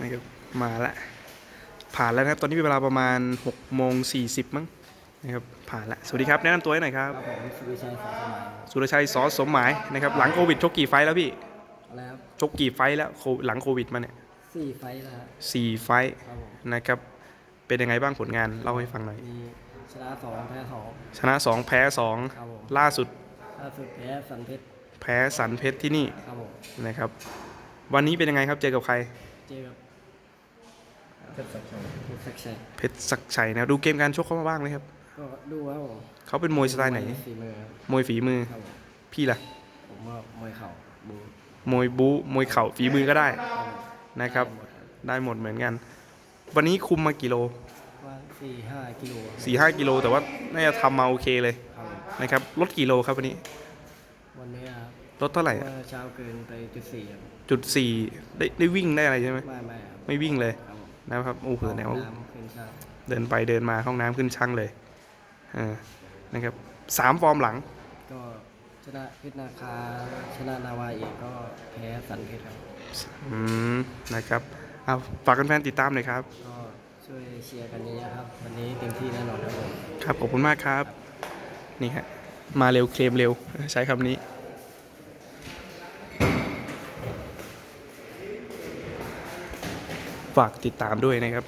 นะครับมาละผ่านแล้วนะครับ ตอนนี้เป็นเวลาประมาณ6โมง40มั้งนะครับผ่านละสวัสดีครับ แนะนำตัวให้หน่อยครับครับผมสุริชัยสาสมัยสุรชัยสอสมหมายนะครับ หลังโควิดชกกี่ไฟท์แล้วพี่อะไรครับชกกี่ไฟท์แล้วโคหลังโควิดมาเนี่ยสี่ไฟท์แล้วครับสี่ไฟท์ครับผมนะครับเป็นยังไงบ้างผลงานเล่าให้ฟังหน่อย มีชนะสองแพ้สอง ชนะสองแพ้สองครับผมล่าสุดล่าสุดแพ้สันเพชรแพ้สันเพชรที่นี่ครับผมนะครับ วันนี้เป็นยังไงครับเจอกับใคร เจอกับ เพชรศักดิ์ชัยเพชรศักดิ์ชัยเพชรศักดิ์ชัยนะครับดูเกมการชกเขามาบ้างไหมครับ ก็ดูครับผมเขาเป็นมวยสไตล์ไหน ฝีมือครับมวยฝีมือ ครับผมพี่ล่ะ ผมว่ามวยเข่าบูมวยบู๊มวยเข่าฝีมือก็ได้ครับผมนะครับได้หมดครับ ได้หมดเหมือนกัน วันนี้คุมมากี่โลว่าสี่ห้ากิโลครับ4ี่ห้ากิโล แต่ว่าน่าจะทำมาโอเคเลยครับผมนะครับลดกี่โลครับวันนี้วันนี้ครับลดเท่าไหร่เมื่อเช้าเกินไปจุดสี่ครับจุดสี่ได้ได้วิ่งได้อะไรใช่ไหมไม่ไม่ครับไม่วิ่งเลย ครับผม นะครับโอ้โหแนวาน้ำขึ้นชาติเดินไปเดินมาห้องน้ำขึ้นช่างเลยเออนะครับสามฟอร์มหลัง ก็ชนะเพชรนาคาชนะนาวาเอกก็แพ้สันเพชรครับอืมนะครับเอาฝากแฟนๆติดตามหน่อยครับก็ช่วยเชียร์กันนี้นะครับ วันนี้เต็มที่แน่นอนครับผมครับขอบคุณมากครับ นี่ฮะมาเร็วเคลมเร็วใช้คำนี้ ฝากติดตามด้วยนะครับ